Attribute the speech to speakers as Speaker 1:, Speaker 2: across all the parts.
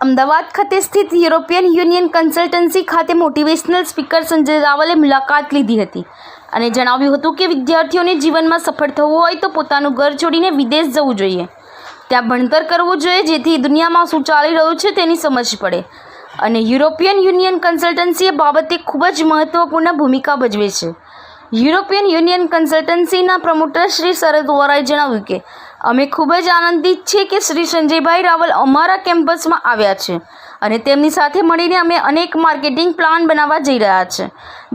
Speaker 1: અમદાવાદ ખાતે સ્થિત European union consultancy ખાતે મોટિવેશનલ સ્પીકર સંજય રાવલે મુલાકાત લીધી હતી અને જણાવ્યું હતું કે વિદ્યાર્થીઓને જીવનમાં સફળ થવું હોય તો પોતાનું ઘર છોડીને વિદેશ જવું જોઈએ. ત્યાં ભણતર કરવું જોઈએ જેથી દુનિયામાં શું ચાલી રહ્યું છે તેની સમજ પડે. અને યુરોપિયન યુનિયન કન્સલ્ટન્સી એ બાબતે ખૂબ જ મહત્વપૂર્ણ ભૂમિકા ભજવે છે. યુરોપિયન યુનિયન કન્સલ્ટન્સીના પ્રમોટર શ્રી શરદ વોરાએ જણાવ્યું કે અમે ખૂબ જ આનંદિત છીએ કે શ્રી સંજયભાઈ રાવલ અમારા કેમ્પસમાં આવ્યા છે અને તેમની સાથે મળીને અમે અનેક માર્કેટિંગ પ્લાન બનાવવા જઈ રહ્યા છે.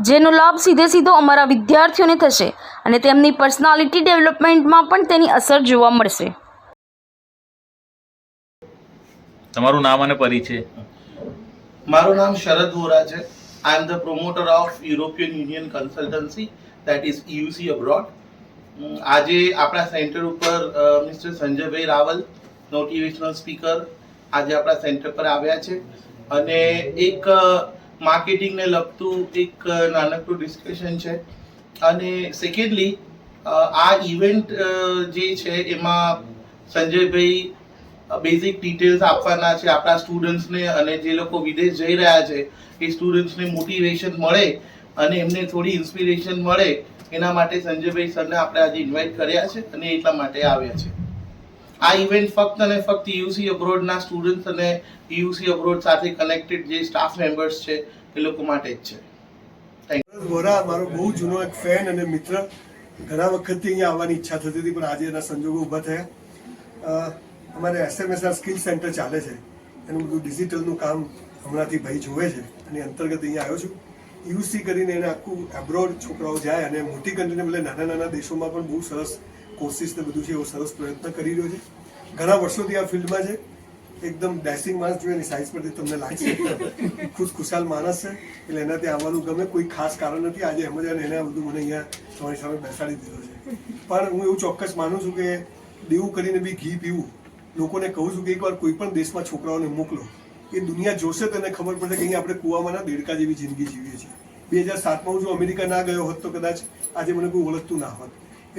Speaker 1: જેનો લાભ સીધે સીધો અમારા વિદ્યાર્થીઓને થશે અને તેમની પર્સનાલિટી ડેવલપમેન્ટમાં પણ તેની અસર જોવા મળશે.
Speaker 2: તમારું નામ અને પરિચય?
Speaker 3: મારું નામ શરદ વોરા છે. I am the promoter of European union consultancy that is UC abroad આજે આપણા સેન્ટર ઉપર mister Sanjaybhai Raval motivational speaker, આજે આપણા સેન્ટર પર આવ્યા છે. અને એક માર્કેટિંગને લગતું એક નાનકડું ડિસ્કશન છે. અને સેકન્ડલી આ ઇવેન્ટ જે છે, એમાં સંજયભાઈ બેઝિક ડિટેલ્સ આપવાના છે. આપણા સ્ટુડન્ટ્સને અને જે લોકો વિદેશ જઈ રહ્યા છે, એ સ્ટુડન્ટ્સને મોટિવેશન મળે. અને એમને થોડી ઇન્સ્પિરેશન મળે એના માટે સંજયભાઈ સરને આપણે આજે ઇન્વાઇટ કર્યા છે અને એટલા માટે આવ્યા છે. આ ઇવેન્ટ ફક્ત અને ફક્ત યુસી અબ્રોડના સ્ટુડન્ટ્સ અને યુસી અબ્રોડ સાથે કનેક્ટેડ જે સ્ટાફ મેમ્બર્સ છે, એ લોકો માટે જ છે.
Speaker 4: વોરા, મારો બહુ જૂનો એક ફેન અને મિત્ર, ઘણા વખતથી અહીંયા આવવાની ઈચ્છા થતી હતી, પણ આજે એના સંજોગો ઊભા થયા. અમારે એસએમએસઆર સ્કિલ સેન્ટર ચાલે છે. એનું બધું ડિજિટલનું કામ હમણાંથી ભાઈ જોવે છે અને અંતર્ગત અહીંયા આવ્યો છું. યુસી કરીને એને આખું એબ્રોડ છોકરાઓ જાય અને મોટી કન્ટ્રીને બદલે નાના નાના દેશોમાં પણ બહુ સરસ કોર્સિસ ને બધું છે એવો સરસ પ્રયત્ન કરી રહ્યો છે. ઘણા વર્ષોથી આ ફિલ્ડમાં છે. એકદમ ડેસિંગ માણસ જોઈએ એની પરથી તમને લાગશે. ખુશ ખુશાલ માણસ છે. એટલે એના ત્યાં આવવાનું ગમે, કોઈ ખાસ કારણ નથી. આજે એમ જ એને બધું મને અહીંયા તમારી સામે બેસાડી દીધો છે. પણ હું એવું ચોક્કસ માનું છું કે દેવું કરીને બી ઘી પીવું, લોકોને કહું છું કે એકવાર કોઈ પણ દેશમાં છોકરાઓને મોકલો. એ દુનિયા જોશે તો એને ખબર પડશે કે અહીંયા આપણે કુવામાંના દેડકા જેવી જિંદગી જીવીએ છીએ. બે હજાર સાતમાં હું જો અમેરિકા ના ગયો હોત તો કદાચ આજે મને કોઈ ઓળખતું ના હોત.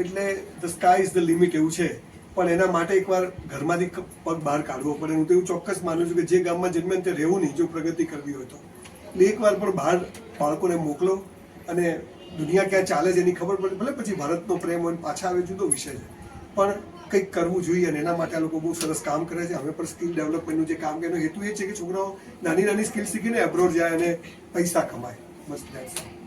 Speaker 4: એટલે the sky is the limit એવું છે. પણ એના માટે એકવાર ઘરમાંથી પગ બહાર કાઢવો પડે. હું તો એવું ચોક્કસ માનું છું કે જે ગામમાં જન્મે તે રહેવું નહીં, જો પ્રગતિ કરવી હોય તો. એટલે એકવાર પણ બહાર બાળકોને મોકલો અને દુનિયા ક્યાં ચાલે છે એની ખબર પડે. ભલે પછી ભારતનો પ્રેમ હોય પાછા આવે જુદો વિષય છે. પણ કંઈક કરવું જોઈએ અને એના માટે આ લોકો બહુ સરસ કામ કરે છે હવે પણ સ્કિલ ડેવલપમેન્ટનું જે કામ એનો હેતુ એ છે કે છોકરાઓ નાની નાની સ્કિલ શીખીને એબ્રોડ જાય અને પૈસા કમાય બસ all.